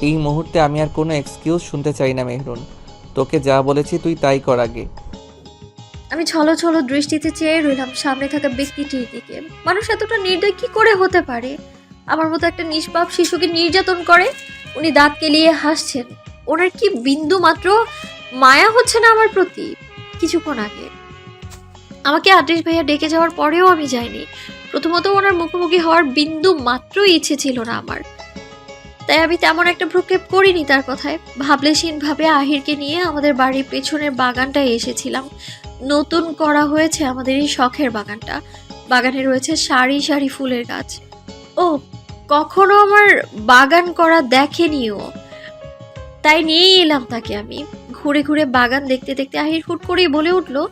এই মুহূর্তে আমি আর কোনো এক্সকিউজ শুনতে চাই না, মেহরুন। তোকে যা বলেছি তুই তাই কর আগে। আমি ছলো ছলো দৃষ্টিতে চেয়ে রইলাম সামনে থাকা ব্যক্তিটির দিকে। মানুষ এতটা নির্দয় কি করে হতে পারে? আমার মতো একটা নিষ্পাপ শিশুকে নির্যাতন করে? উনি দাঁত কেলিয়ে হাসছেন। ওনার কি বিন্দু মাত্র মায়া হচ্ছে না আমার প্রতি? কিছুক্ষণ আগে। আমাকে আদেশ ভাইয়া ডেকে যাওয়ার পরেও আমি যাইনি। প্রথমত ওনার মুখোমুখি হওয়ার বিন্দু মাত্রই ইচ্ছে ছিল না আমার। তাই আমি তেমন একটা ভ্রুক্ষেপ করিনি তার কথায়। ভাবলেশীনভাবে আহিরকে নিয়ে আমাদের বাড়ির পেছনের বাগানটায় এসেছিলাম। নতুন করা হয়েছে আমাদের এই শখের বাগানটা। বাগানে রয়েছে সারি সারি ফুলের গাছ। ও, কখনো আমার বাগান করা দেখেনিও। তাই নিয়েই এলাম তাকে আমি। ঘুরে ঘুরে বাগান দেখতে দেখতে আহির হুট করেই বলে উঠল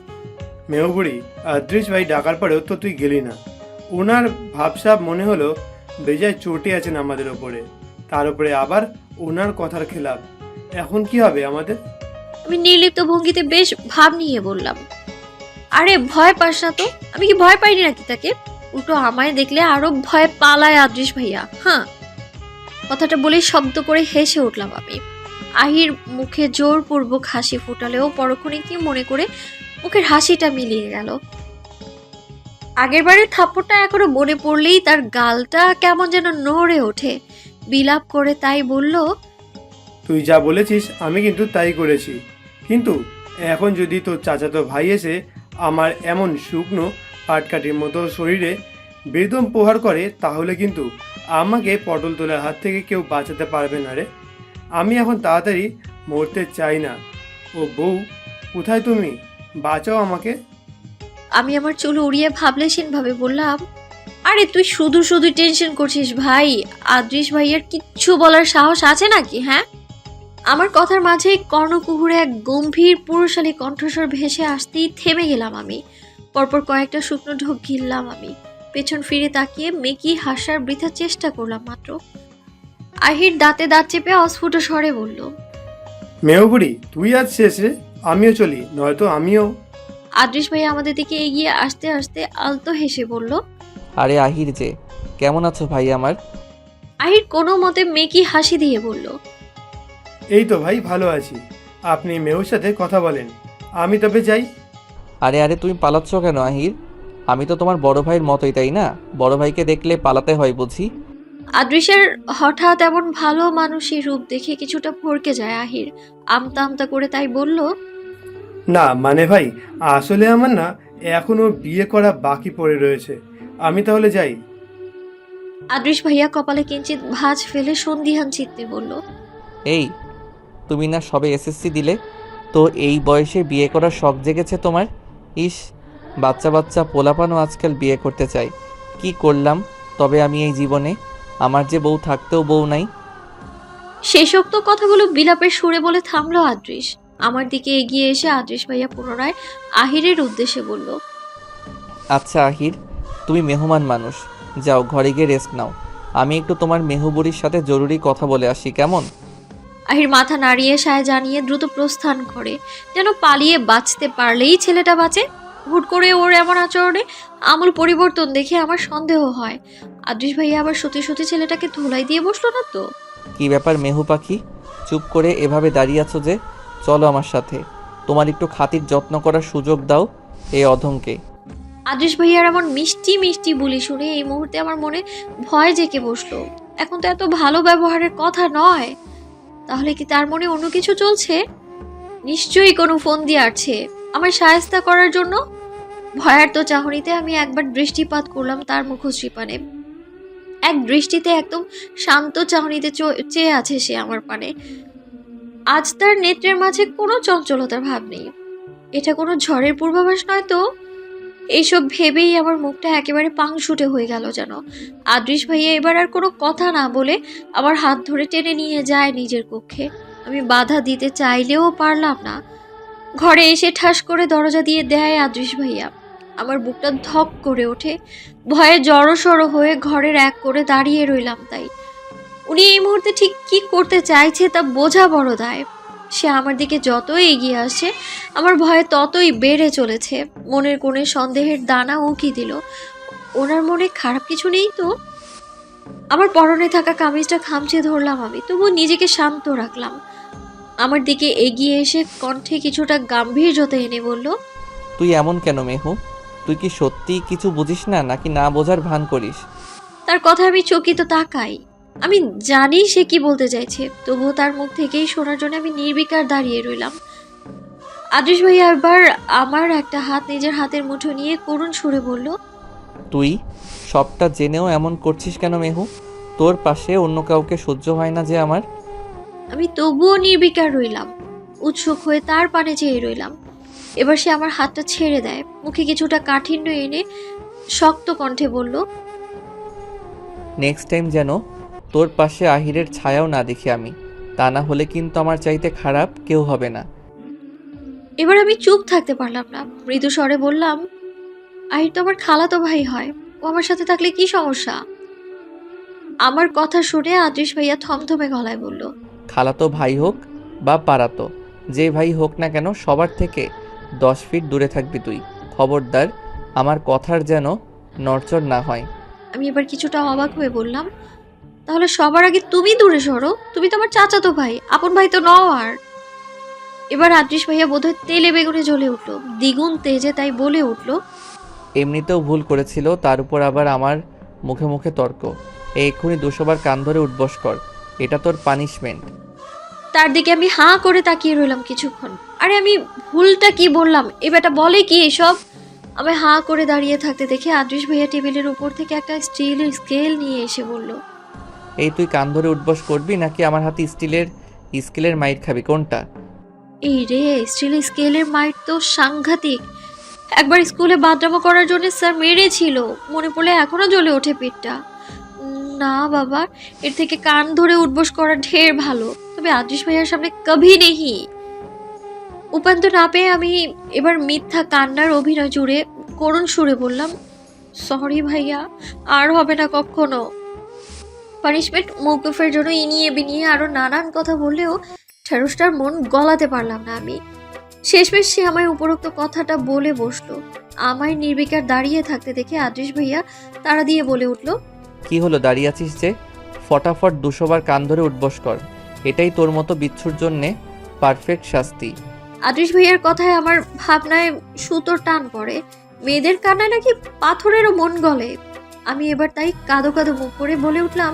মেহবুড়ি আদৃশ ভাই ডাকার পরেও তো তুই গেলি না। ওনার ভাবসাব মনে হলো, বেজায় চটে আছেন আমাদের ওপরে। তার উপরে আবার ওনার কথার খেলাপ। এখন কি হবে আমাদের? আমি নির্লিপ্ত ভঙ্গিতে বেশ ভাব নিয়ে বললাম। আরে, ভয় পাস না তো? আমি কি ভয় পাইনি নাকি তাকে? উল্টো আমায় দেখলে আরও ভয় পালায় আদৃশ ভাইয়া হ্যাঁ কথাটা বলে শব্দ করে হেসে উঠলাম আমি। আহির মুখে জোরপূর্বক হাসি ফোটালেও পরক্ষণে কি মনে করে মুখের হাসিটা মিলিয়ে গেল। আগের বারের থাপ্পড়টা এখনও মনে পড়লেই তার গালটা কেমন যেন নড়ে ওঠে। বিলাপ করে তাই বলল তুই যা বলেছিস আমি কিন্তু তাই করেছি। কিন্তু এখন যদি তোর চাচাতো ভাই এসে আমার এমন শুকনো পাটকাঠির মতো শরীরে বেদম প্রহার করে তাহলে কিন্তু আমাকে পটল তোলার হাত থেকে কেউ বাঁচাতে পারবে না রে। আমি এখন তাড়াতাড়ি মরতে চাই না। ও বউ কোথায় তুমি? বাঁচাও আমাকে। আমি আমার চুল উড়িয়ে ভাবলেশীনভাবে বললাম আরে তুই শুধু শুধু টেনশন করছিস ভাই। আদৃশ ভাইয়ের কিচ্ছু বলার সাহস আছে নাকি হ্যাঁ? আমার কথার মাঝে কর্ণকুহুরে এক গম্ভীর পুরুষালী কণ্ঠস্বর ভেসে আসতেই থেমে গেলাম আমি। পরপর কয়েকটা শুকনো ঢোক গিললাম আমি। পেছন ফিরে তাকিয়ে মেকি হাসার বৃথা চেষ্টা করলাম মাত্র। আহির দাঁতে দাঁত চেপে অস্ফুট স্বরে বলল মেহবুড়ি তুই আজ শেষে আমিও চলি নয়তো আমিও। আদৃশ ভাই আমাদের দিকে এগিয়ে আসতে আসতে আলতো হেসে বলল আরে আহির যে কেমন আছো ভাই আমার? আহির কোনো মতে মেকি হাসি দিয়ে বলল। এই তো ভাই ভালো আছি। আপনি মেয়ের সাথে কথা বলেন। আমি তবে যাই। আরে আরে তুমি পালাচ্ছ কেন আহির? আমি তো তোমার বড় ভাইয়ের মতোই তাই না? বড় ভাইকে দেখলে পালাতে হয় বুঝি। আদৃশের হঠাৎ এমন ভালো মানুষের রূপ দেখে কিছুটা ভরকে যায় আহির। আমতা আমতা করে তাই বলল না মানে ভাই আসলে আমার না এখনও বিয়ে করা বাকি পড়ে রয়েছে। আমি তাহলে যাই। আদৃশ ভাইয়া কপালে কিঞ্চিত ভাঁজ ফেলে সন্দিহান চিত্তে বলল এই তুমি না সবে এসএসসি দিলে? তো এই বয়সে বিয়ে করার শখ জেগেছে তোমার? ইস বাচ্চা বাচ্চা পোলাপানও আজকাল বিয়ে করতে চাই কি করলাম? তবে আমি এই জীবনে আমার যে বউ থাকতেও বউ নাই। শেষোক্ত কথাগুলো বিলাপের সুরে বলে থামলো আদৃশ আমার দিকে এগিয়ে এসে আদৃশ ভাইয়া পুনরায় আহিরের উদ্দেশ্যে বলল আচ্ছা আহির। তুমি মেহমান মানুষ। যাও ঘরে গিয়ে রেস্ট নাও। আমি একটু তোমার মেহবুরির সাথে জরুরি কথা বলে আসি কেমন? আহির মাথা নাড়িয়ে সায় জানিয়ে দ্রুত প্রস্থান করে। যেন পালিয়ে বাঁচতে পারলেই ছেলেটা বাঁচে। হুট করে ওর এমন আচরণে আমূল পরিবর্তন দেখে আমার সন্দেহ হয়। আদৃশ ভাইয়া আবার সত্যি সত্যি ছেলেটাকে ধুলাই দিয়ে বসল না তো? কি ব্যাপার মেহু পাখি? চুপ করে এভাবে দাঁড়িয়ে আছো যে? চলো আমার সাথে। তোমার একটু খাতির যত্ন করার সুযোগ দাও এই অধমকে। আদৃশ ভাইয়ার এমন মিষ্টি মিষ্টি বলি শুনে এই মুহূর্তে আমার মনে ভয় জেকে বসল। এখন তো এত ভালো ব্যবহারের কথা নয়। তাহলে কি তার মনে অন্য কিছু চলছে? নিশ্চয়ই কোনো ফোন দিয়ে আছে আমার সায়স্তা করার জন্য? ভয়ার্ত চাহনিতে আমি একবার দৃষ্টিপাত করলাম তার মুখশ্রী পানে। এক দৃষ্টিতে একদম শান্ত চাহনিতে চেয়ে আছে সে আমার পানে। আজ তার নেত্রের মাঝে কোনো চঞ্চলতার ভাব নেই। এটা কোনো ঝড়ের পূর্বাভাস নয় তো? এইসব ভেবেই আমার মুখটা একেবারে পাংশুটে হয়ে গেল যেন। আদৃশ ভাইয়া এবার আর কোনো কথা না বলে আমার হাত ধরে টেনে নিয়ে যায় নিজের কক্ষে। আমি বাধা দিতে চাইলেও পারলাম না। ঘরে এসে ঠাস করে দরজা দিয়ে দেয় আদৃশ ভাইয়া। আমার বুকটা ধক করে ওঠে। ভয়ে জড়সড় হয়ে ঘরের এক করে দাঁড়িয়ে রইলাম তাই। উনি এই মুহূর্তে ঠিক কি করতে চাইছে তা বোঝা বড় দায়। সে আমার দিকে যতই এগিয়ে আসে আমার ভয় ততই বেড়ে চলেছে। মনের কোণে সন্দেহের দানা উঁকি দিল। ওনার মনে খারাপ কিছু নেই তো? আমার পরনে থাকা কামিজটা খামচে ধরলাম আমি তবু নিজেকে শান্ত রাখলাম। আমার দিকে এগিয়ে এসে কণ্ঠে কিছুটা গাম্ভীর্যতা এনে বলল তুই এমন কেন মেহু? তুই কি সত্যি কিছু বুঝিস না নাকি না বোঝার ভান করিস? তার কথা আমি চকিত তাকাই। আমি জানি সে কি বলতে চাইছে তবুও তার মুখ থেকেই শোনার জন্য আমি নির্বিকার দাঁড়িয়ে রইলাম। আদৃশ ভাইয়া এবার আমার একটা হাত নিজের হাতের মুঠো নিয়ে করুণ সুরে বলল তুই সবটা জেনেও এমন করছিস কেন মেহু? তোর পাশে অন্য কাউকে সহ্য হয় না যে আমার। আমি তবুও নির্বিকার রইলাম উৎসুক হয়ে তার পানে চেয়ে রইলাম। এবার সে আমার হাতটা ছেড়ে দেয় মুখে কিছুটা কাঠিন্য এনে শক্ত কণ্ঠে বলল নেক্সট টাইম যেন তোর পাশে আহিরের ছায়াও না দেখি আমি। তা না হলে কিন্তু আমার চাইতে খারাপ কেউ হবে না। এবার আমি চুপ থাকতে পারলাম না। মৃদু স্বরে বললাম আহির তো আমার খালাতো ভাই হয়। ও আমার সাথে থাকলে কি সমস্যা? আমার কথা শুনে আদৃশ ভাইয়া থমথমে গলায় বলল খালাতো ভাই হোক বা পারাতো যে ভাই হোক না কেন সবার থেকে দশ ফিট দূরে থাকবি তুই। খবরদার আমার কথার যেন নড়চড় না হয়। আমি এবার কিছুটা অবাক হয়ে বললাম তাহলে সবার আগে তুমি দূরে সরো। তুমি তো আমার চাচাতো ভাই। আপন ভাই তো নও আর। এবার আদৃশ ভাইয়া বোধহয় তেলে বেগুনে জ্বলে উঠল। দ্বিগুণ তেজে তাই বলে উঠল এমনিতেও ভুল করেছিল তার উপর আবার আমার মুখে মুখে তর্ক। এক্ষুনি দুশোবার কান ধরে উঠবস কর। এটা তোর পানিশমেন্ট তার দিকে আমি হাঁ করে তাকিয়ে রইলাম কিছুক্ষণ। আরে আমি ভুলটা কি বললাম? এ বেটা বলে কি এসব? আমি হাঁ করে দাঁড়িয়ে থাকতে দেখে আদৃশ ভাইয়া টেবিলের উপর থেকে একটা স্টিলের স্কেল নিয়ে এসে বলল এই তুই কান ধরে উঠবস করবি নাকি আমার হাতে স্টিলের, স্কেলের মাইর খাবি? কোনটা? এই রে স্টিলের স্কেলের মাইট তো সাংঘাতিক। একবার স্কুলে বাদরামো করার জন্য স্যার মেরেছিল। মনে পড়লে এখনও জ্বলে ওঠে পেটটা। না বাবা, এর থেকে কান ধরে উঠবস করা ঢের ভালো। তবে আদৃশ ভাইয়ার সামনে কভি নেহি। উপান্ত না পেয়ে আমি এবার মিথ্যা কান্নার অভিনয় জুড়ে করুণ সুরে বললাম, সরি ভাইয়া, আর হবে না কখনো। পানিশমেন্ট মৌকুফের জন্য ইনিয়ে বিনিয়ে আরও নানান কথা বললেও ঢেঁড়সটার মন গলাতে পারলাম না আমি। শেষমেশ সে আমায় উপরোক্ত কথাটা বলে বসল। আমায় নির্বিকার দাঁড়িয়ে থাকতে দেখে আদৃশ ভাইয়া তারা দিয়ে বলে উঠল কি হলো দাঁড়িয়ে আছিস যে? ফটাফট দুশোবার কান ধরে উঠবস কর। এটাই তোর মতো বিচ্ছুর জন্যে পারফেক্ট শাস্তি। আদৃশ ভাইয়ার কথায় আমার ভাবনায় সুতোর টান পড়ে। মেয়েদের কান্নায় নাকি পাথরেরও মন গলে। আমি এবার তাই কাঁদো কাঁদো মুখ করে বলে উঠলাম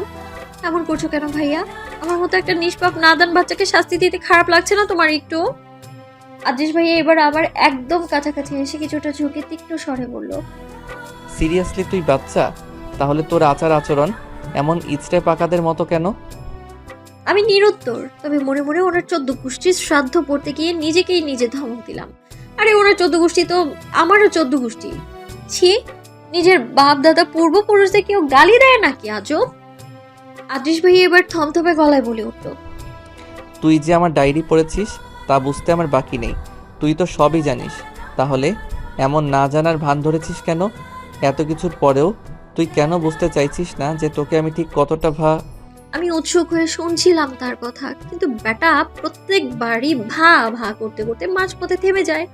এমন করছ কেন ভাইয়া? আমার মতো একটা নিষ্পাপ নাদান বাচ্চাকে শাস্তি দিতে খারাপ লাগছে না তোমার একটু? আদৃশ ভাইয়া এবার আবার একদম কাছাকাছি এসে কিছুটা ঝুঁকে তীক্ষ্ণ স্বরে বলল সিরিয়াসলি তুই বাচ্চা তাহলে তোর আচার আচরণ এমন ইচড়ে পাকাদের মতো কেন? আমি নিরুত্তর তবে মনে মনে ওনার চোদ্দ গোষ্ঠীর শ্রাদ্ধ পড়তে গিয়ে নিজেকেই নিজে ধমক দিলাম। আরে ওনার চোদ্দ গোষ্ঠী তো আমারও চোদ্দ গোষ্ঠী। ছি নিজের বাপ দাদা পূর্বপুরুষদের কেউ গালি দেয় নাকি আজব? আদৃশ ভাই এবার থমথমে গলায় বলে উঠল তুই যে আমার ডায়েরি পড়েছিস তা বুঝতে আমার বাকি নেই। তুই তো সবই জানিস। তাহলে এমন না জানার ভান ধরেছিস কেন? এত কিছুর পরেও তুই কেন বুঝতে চাইছিস না যে তোকে আমি ঠিক কতটা ভা আমি উৎসুক হয়ে শুনছিলাম তার কথা কিন্তু বেটা প্রত্যেকবারই ভা ভা করতে করতে মাঝপথে থেমে যায়।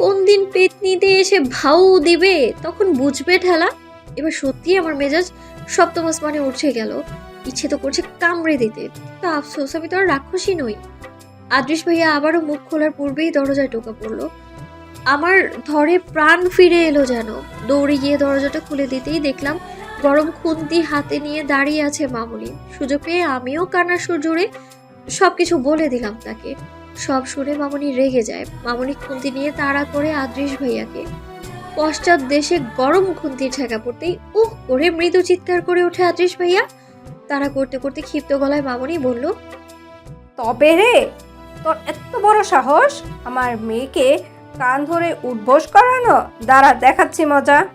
কোন দিন পেতনিতে এসে ভাউ দিবে, তখন বুঝবে ঠেলা। এবার সত্যি আমার মেজাজ সপ্তম আসমানে উঠে গেল। ইচ্ছে তো করছে কামড়ে দিতে। তা আফসোস, আমি তো আর রাক্ষসী নই। আদৃশ ভাইয়া আবারও মুখ খোলার পূর্বেই দরজায় টোকা পড়ল। আমার ধরে প্রাণ ফিরে এলো যেন। দৌড়ে গিয়ে দরজাটা খুলে দিতেই দেখলাম গরম খুন্তি হাতে নিয়ে দাঁড়িয়ে আছে মামুনি। সুযোগ পেয়ে আমিও কান্নার সুর জুড়ে সবকিছু বলে দিলাম তাকে। সব শুনে মামুনি রেগে যায়। মামুনি খুন্তি নিয়ে তাড়া করে আদৃশ ভাইয়াকে। পশ্চাৎ দেশে গরম খুন্তির ঠেকা পড়তেই উহ করে মৃদু চিৎকার করে ওঠে আদৃশ ভাইয়া। তারা করতে করতে ক্ষিপ্ত গলায় মামুনি বলল তবে রে তোর এত বড় সাহস? আমার মেয়েকে কান ধরে উঠবোস করানো? দাঁড়া দেখাচ্ছি মজা।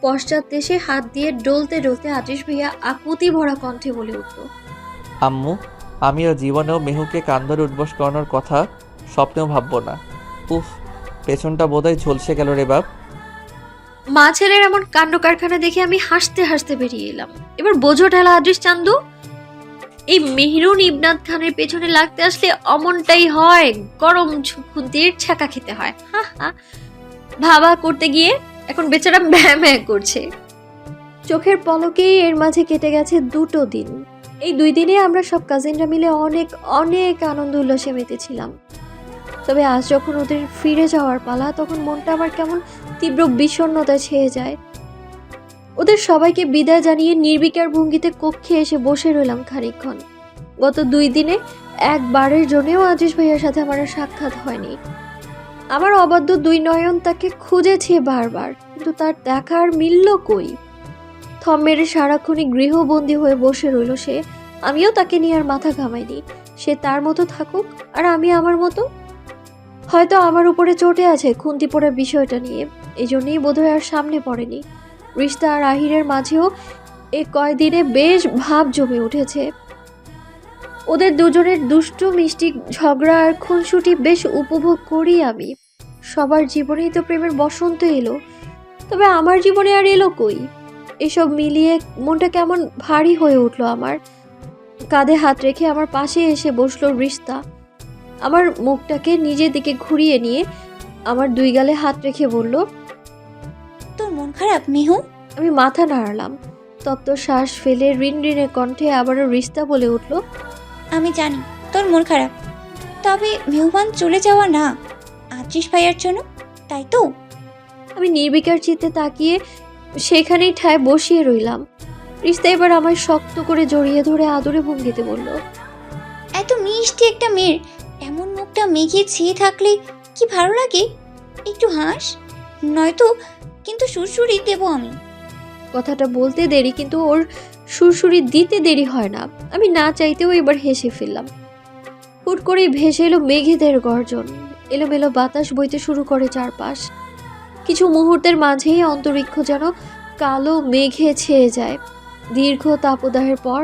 পশ্চাৎ দেশে হাত দিয়ে ডলতে ডলতে আদৃশ ভাইয়া আকুতি ভরা কণ্ঠে বলে উঠল আম্মু আমিও জীবনেও মেহুকে কান ধরে উঠবস করানোর কথা স্বপ্নেও ভাববো না। উফ, পেছনটা বোধহয় ঝলসে গেল রে বাপ। মা ছেলের এমন কাণ্ড কারখানা দেখে আমি হাসতে হাসতে বেরিয়ে এলাম। এবার বোঝো ঠেলা আদৃশ চান্দু। এই মেহরুন ইবনাদ খানের পেছনে লাগতে আসলে অমনটাই হয়, গরম খুন্তির ছ্যাঁকা খেতে হয়। ভাবা করতে গিয়ে এখন বেচারা ব্যায়াম করছে। চোখের পলকেই এর মাঝে কেটে গেছে দুটো দিন। এই দুই দিনে আমরা সব কাজিনরা মিলে অনেক অনেক আনন্দ উল্লাসে মেতেছিলাম। তবে আজ যখন ওদের ফিরে যাওয়ার পালা, তখন মনটা আমার কেমন তীব্র বিষণ্ণতা ছেয়ে যায়। ওদের সবাইকে বিদায় জানিয়ে নির্বিকার ভঙ্গিতে কক্ষে এসে বসে রইলাম খানিকক্ষণ। গত দুই দিনে একবারের জন্যও আজিজ ভাইয়ার সাথে আমার সাক্ষাৎ হয়নি। আমার অবাধ্য দুই নয়ন তাকে খুঁজেছে বারবার, কিন্তু তার দেখার মিলল কই? থম মেরে সারাক্ষণই গৃহবন্দী হয়ে বসে রইল সে। আমিও তাকে নিয়ে আর মাথা ঘামাইনি। সে তার মতো থাকুক আর আমি আমার মতো? হয়তো আমার উপরে চটে আছে খুন্তি পড়ার বিষয়টা নিয়ে। এই জন্যই বোধহয় আর সামনে পড়েনি। রিস্তা আর আহিরের মাঝেও এ কয়দিনে বেশ ভাব জমে উঠেছে। ওদের দুজনের দুষ্টু মিষ্টি ঝগড়া আর খুনসুটি বেশ উপভোগ করি আমি। সবার জীবনেই তো প্রেমের বসন্ত এলো। তবে আমার জীবনে আর এলো কই? এসব মিলিয়ে মনটা কেমন ভারী হয়ে উঠল আমার। কাঁধে হাত রেখে আমার পাশে এসে বসল রিস্তা। আমার মুখটাকে নিজের দিকে ঘুরিয়ে নিয়ে আমার দুই গালে হাত রেখে বলল তোর মন খারাপ মিহু? আমি মাথা নাড়ালাম। তপ্ত শ্বাস ফেলে রিন রিনের কণ্ঠে আবারও রিস্তা বলে উঠল আমি জানি তোর মন খারাপ। তবে মেহমান চলে যাওয়া না। আত্রিশ ভাইয়ার জন্য? তাই তো? আমি নির্বিকার চিত্তে তাকিয়ে সেখানেই ঠায় বসিয়ে রইলাম। রিস্তা এবার আমায় শক্ত করে জড়িয়ে ধরে আদরে ভঙ্গিতে বলল এত মিষ্টি একটা মেয়ের এমন মুখটা মেঘে ছেয়ে থাকলে কি ভালো লাগে? একটু হাস। নয়তো কিন্তু সুরসুরি দেবো আমি। কথাটা বলতে দেরি কিন্তু ওর সুরসুরি দিতে দেরি হয় না। আমি না চাইতেও এবার হেসে ফেললাম। হুট করেই ভেসে এলো মেঘেদের গর্জন। এলোমেলো বাতাস বইতে শুরু করে চারপাশ। কিছু মুহূর্তের মাঝেই অন্তরিক্ষ যেন কালো মেঘে ছেয়ে যায়। দীর্ঘ তাপদাহের পর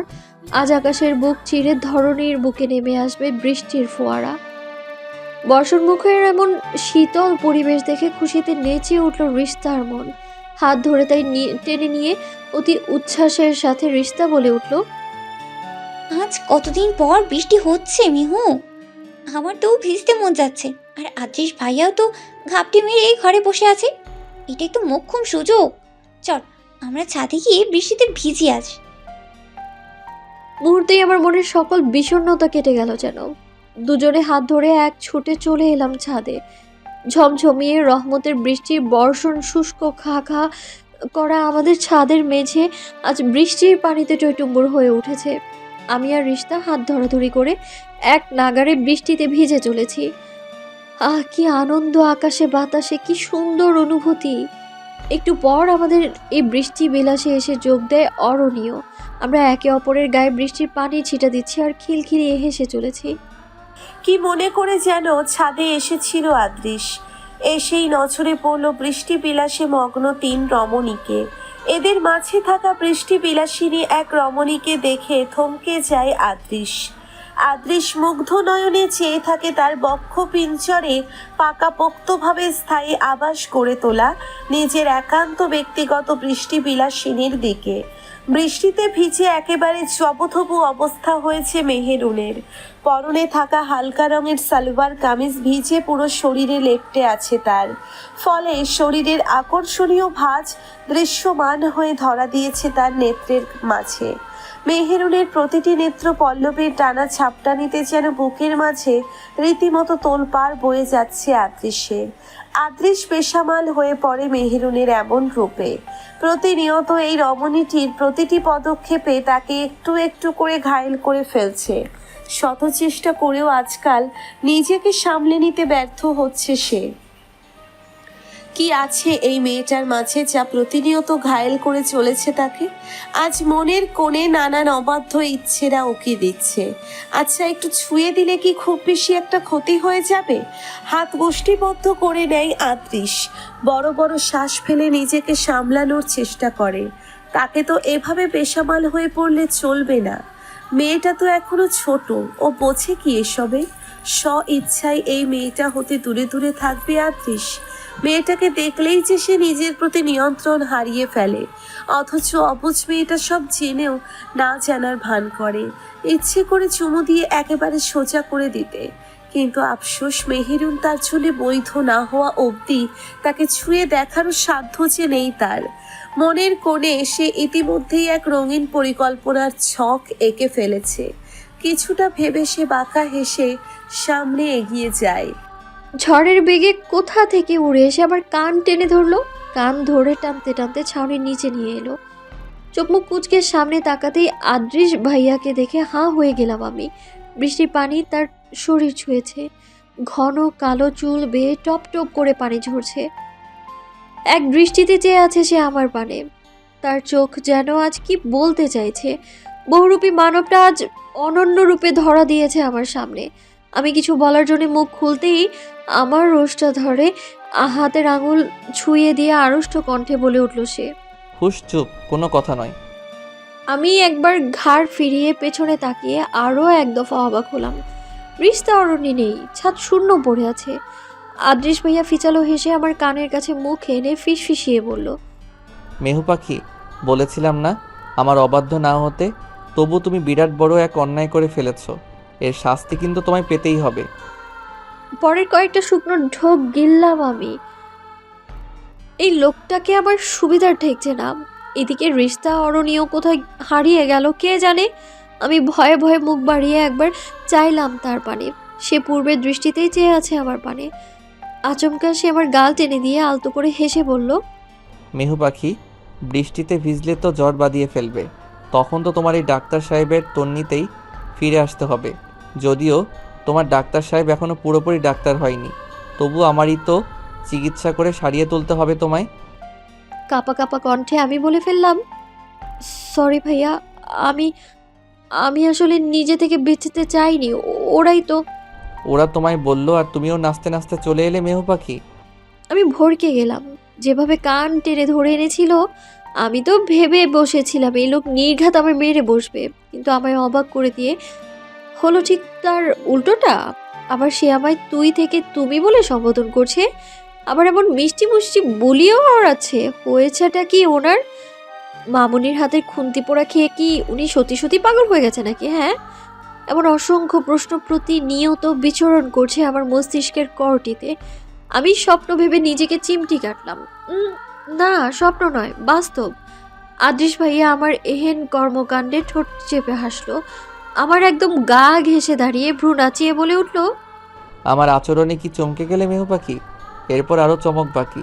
আজ আকাশের বুক চিরে ধরণীর বুকে নেমে আসবে বৃষ্টির ফোয়ারা। বর্ষণ মুখের এমন শীতল পরিবেশ দেখে খুশিতে নেচে উঠল রিস্তার মন। হাত ধরে তাই টেনে নিয়ে অতি উচ্ছ্বাসের সাথে রিস্তা বলে উঠল, আজ কতদিন পর বৃষ্টি হচ্ছে মিহু? আমার তো ভিজতে মন যাচ্ছে। আর আদ্রিস ভাইয়াও তো ঘাপটি মেরে এই ঘরে বসে আছে। এটাই তো মোক্ষম সুযোগ। চল, আমরা ছাদে গিয়ে বৃষ্টিতে ভিজি আজ মুহূর্তেই আমার মনের সকল বিষণ্ণতা কেটে গেল যেন। দুজনে হাত ধরে এক ছুটে চলে এলাম ছাদে। ঝমঝমিয়ে রহমতের বৃষ্টির বর্ষণ শুষ্ক খা খা করা আমাদের ছাদের মেঝে আজ বৃষ্টির পানিতে টইটুম্বুর হয়ে উঠেছে। আমি আর রিস্তা হাত ধরাধরি করে এক নাগারে বৃষ্টিতে ভিজে চলেছি। আহ, কি আনন্দ আকাশে, বাতাসে, কি সুন্দর অনুভূতি। একটু পর আমাদের এই বৃষ্টি বিলাসে এসে যোগ দেয় অরণীয়। আমরা একে অপরের গায়ে বৃষ্টির পানি ছিটা দিচ্ছি আর খিলখিলিয়ে হেসে চলেছি। কি মনে করে যেন ছাদে এসেছিল আদৃশ এসেই নজরে পড়ল বৃষ্টি বিলাসে মগ্ন তিন রমণীকে। এদের মাঝে থাকা বৃষ্টি বিলাসিনী এক রমণীকে দেখে থমকে যায় আদৃশ আদৃশ মুগ্ধ নয়নে চেয়ে থাকে তার বক্ষ পিঞ্চরে পাকাপোক্তভাবে স্থায়ী আবাস গড়ে তোলা নিজের একান্ত ব্যক্তিগত বৃষ্টি বিলাসিনীর দিকে। বৃষ্টিতে ভিজে একেবারে চবথবু অবস্থা হয়েছে মেহেরুনের। পরনে থাকা হালকা রঙের সালোয়ার কামিজ ভিজে পুরো শরীরে লেপ্টে আছে তার। ফলে শরীরের আকর্ষণীয় ভাঁজ দৃশ্যমান হয়ে ধরা দিয়েছে তার নেত্রের মাঝে। মেহেরুনের প্রতিটি নেত্র পল্লবের টানা ছাপটানিতে যেন বুকের মাঝে রীতিমতো তোলপাড় বয়ে যাচ্ছে আদৃশ্যের আদৃশ পেশামাল হয়ে পড়ে মেহেরুনের এমন রূপে। প্রতিনিয়ত এই রমণীটির প্রতিটি পদক্ষেপে তাকে একটু একটু করে ঘায়েল করে ফেলছে। শত চেষ্টা করেও আজকাল নিজেকে সামলে নিতে ব্যর্থ হচ্ছে সে। কি আছে এই মেয়েটার মাঝে যা প্রতিনিয়ত ঘায়েল করে চলেছে তাকে? আজ মনের কোণে নানান অবাধ্য ইচ্ছেরা উকি দিচ্ছে। আচ্ছা একটু ছুঁয়ে দিলে কি খুব বেশি একটা ক্ষতি হয়ে যাবে? হাত গোষ্ঠীবদ্ধ করে নেয় আদৃশ বড় বড় শ্বাস ফেলে নিজেকে সামলানোর চেষ্টা করে। তাকে তো এভাবে বেসামাল হয়ে পড়লে চলবে না। মেয়েটা তো এখনও ছোট, ও বোঝে কি এসবে? স্ব ইচ্ছায় এই মেয়েটা হতে দূরে দূরে থাকবে আদৃশ মেয়েটাকে দেখলেই যে সে নিজের প্রতি নিয়ন্ত্রণ হারিয়ে ফেলে। অথচ অবুঝ মেয়েটা সব জেনেও না জানার ভান করে। ইচ্ছে করে চুমু দিয়ে একেবারে সোজা করে দিতে। কিন্তু আফসোস, মেহেরুন তার জন্য বৈধ না হওয়া অবধি তাকে ছুঁয়ে দেখারও সাধ্য যে নেই তার। মনের কোণে সে ইতিমধ্যেই এক রঙিন পরিকল্পনার ছক এঁকে ফেলেছে। কিছুটা ভেবে সে বাঁকা হেসে সামনে এগিয়ে যায়। ঝড়ের বেগে কোথা থেকে উড়ে এসে আবার কান টেনে ধরলো? কান ধরে টানতে টানতে ছাউনির নিচে নিয়ে এলো। চোখ মুখ কুচকে সামনে তাকাতেই আদৃশ ভাইয়াকে দেখে হাঁ হয়ে গেলাম আমি। বৃষ্টির পানি তার শরীর ছুঁয়েছে। ঘন কালো চুল বেয়ে টপ টপ করে পানি ঝরছে। এক দৃষ্টিতে চেয়ে আছে সে আমার পানে। তার চোখ যেন আজ কি বলতে চাইছে। বহুরূপী মানবটা আজ অনন্য রূপে ধরা দিয়েছে আমার সামনে। আমি কিছু বলার জন্য মুখ খুলতেই আমার রোষটা ধরে হাতের আঙুল ছুঁয়ে দিয়ে আড়ষ্ট কণ্ঠে বলে উঠল সে। হুশ চুপ কোনো কথা নয়। আমি একবার ঘাড় ফিরিয়ে পেছনে তাকিয়ে আরও এক দফা অবাক হলাম। রিস্তা অরণ্যে নেই ছাদ শূন্য পড়ে আছে। আদৃশ ভাইয়া ফিচালো হেসে আমার কানের কাছে মুখ এনে ফিস ফিসিয়ে বলল মেহু পাখি বলেছিলাম না আমার অবাধ্য না হতে তবু তুমি বিরাট বড় এক অন্যায় করে ফেলেছ। এর শাস্তি কিন্তু তোমায় পেতেই হবে। পরের কয়েকটা শুকনো ঢোক গিললাম আমি। এই লোকটাকে আমার সুবিধার ঠেকছে না। এদিকে রিস্তা অরণীয় কোথায় হারিয়ে গেল কে জানে? আমি ভয়ে ভয়ে মুখ বাড়িয়ে একবার চাইলাম তার পানে। সে পূর্বের দৃষ্টিতেই চেয়ে আছে আমার পানে। আচমকা সে আমার গাল টেনে দিয়ে আলতো করে হেসে বলল, মেহু পাখি, বৃষ্টিতে ভিজলে তো জ্বর বাঁধিয়ে ফেলবে। তখন তো তোমার এই ডাক্তার সাহেবের তন্নিতেই ফিরে আসতে হবে। যদিও তোমার ডাক্তার সাহেব এখনও পুরোপুরি ডাক্তার হয়নি। তবু আমারই তো চিকিৎসা করে সারিয়ে তুলতে হবে তোমায়। কাপা কাপা কণ্ঠে আমি বলে ফেললাম সরি ভাইয়া আমি আমি আসলে নিজে থেকে বেঁচেতে চাইনি ওরাই তো ওরা তোমায় বলল আর তুমিও নাচতে নাচতে চলে এলে মেহু পাখি। আমি ভরকে গেলাম যেভাবে কান টেনে ধরে এনেছিল আমি তো ভেবে বসেছিলাম এই লোক নির্ঘাত আমার মেরে বসবে কিন্তু আমায় অবাক করে দিয়ে হলো ঠিক তার উল্টোটা? আবার সে আমায় তুই থেকে তুমি বলে সম্বোধন করছে? আবার এমন মিষ্টি মুষ্টি বলিও আছে। হয়েছেটা কি ওনার? মামুনির হাতের খুন্তি পোড়া খেয়ে কি উনি সত্যি সত্যি পাগল হয়ে গেছে নাকি হ্যাঁ? এমন অসংখ্য প্রশ্ন প্রতিনিয়ত বিচরণ করছে আমার মস্তিষ্কের করটিতে আমি স্বপ্ন ভেবে নিজেকে চিমটি কাটলাম। না, স্বপ্ন নয়, বাস্তব। আদৃশ ভাইয়া আমার এহেন কর্মকাণ্ডে ঠোঁট চেপে হাসলো। আমার একদম গা ঘেঁষে দাঁড়িয়ে ভ্রু নাচিয়ে বলে উঠল আমার আচরণে কি চমকে গেলে মেহু পাখি? এরপর আরও চমক বাকি।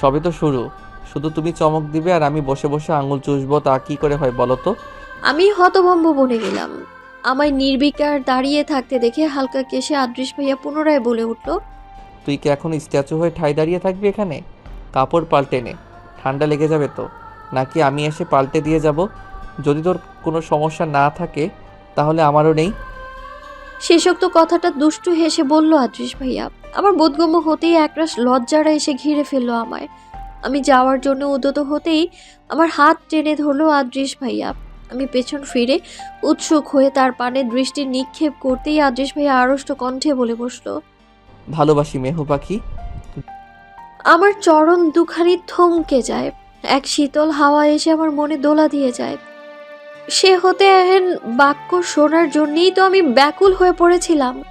সবে তো শুরু। শুধু তুমি চমক দিবে আর আমি বসে বসে আঙুল চুষবো তা কি করে হয় বলো তো? আমি হতভম্ব বনে গেলাম। আমায় নির্বিকার দাঁড়িয়ে থাকতে দেখে হালকা কেশে আদৃশ ভাইয়া পুনরায় বলে উঠল তুই কি এখন স্ট্যাচু হয়ে ঠাই দাঁড়িয়ে থাকবি এখানে? কাপড় পাল্টে নে। ঠান্ডা লেগে যাবে তো। নাকি আমি এসে পাল্টে দিয়ে যাব? যদি তোর কোনো সমস্যা না থাকে তাহলে আমারও নেই। শেষোক্ত কথাটা দুষ্টু হেসে বলল আদৃশ ভাইয়া আমার বোধগম্য হতেই একরাশ লজ্জারা এসে ঘিরে ফেলল আমায়। আমি যাওয়ার জন্য উদ্যত হতেই আমার হাত টেনে ধরলো আদৃশ ভাইয়া। আমি পেছন ফিরে উৎসুক হয়ে তার পানে দৃষ্টি নিক্ষেপ করতেই আদৃশ ভাইয়া আড়ষ্ট কণ্ঠে বলে বসল ভালোবাসি মেহু পাখি। আমার চরণ দুখানি থমকে যায় এক শীতল হাওয়া এসে আমার মনে দোলা দিয়ে যায়। সে হতে এহেন বাক্য শোনার জন্যেই তো আমি ব্যাকুল হয়ে পড়েছিলাম।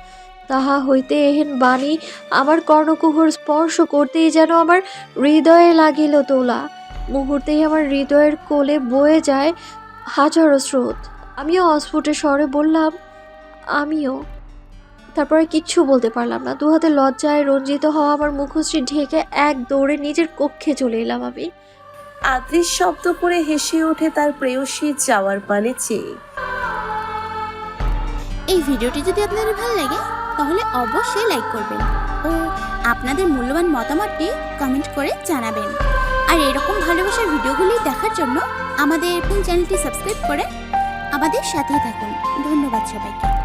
তাহা হইতে এহেন বাণী আমার কর্ণকুহর স্পর্শ করতেই যেন আমার হৃদয়ে লাগিল তোলা। মুহূর্তেই আমার হৃদয়ের কোলে বয়ে যায় হাজারো স্রোত। আমিও অস্ফুটে স্বরে বললাম, আমিও। তারপরে কিচ্ছু বলতে পারলাম না। দু হাতে লজ্জায় রঞ্জিত হওয়া আমার মুখশ্রী ঢেকে এক দৌড়ে নিজের কক্ষে চলে এলাম আমি। আদৃশ শব্দ করে হেসে ওঠে তার প্রেয়সীর যাওয়ার পানে চেয়ে। এই ভিডিওটি যদি আপনাদের ভালো লাগে, তাহলে অবশ্যই লাইক করবেন ও আপনাদের মূল্যবান মতামতটি কমেন্ট করে জানাবেন। আর এরকম ভালোবাসার ভিডিওগুলি দেখার জন্য আমাদের চ্যানেলটি সাবস্ক্রাইব করে আমাদের সাথেই থাকুন। ধন্যবাদ সবাইকে।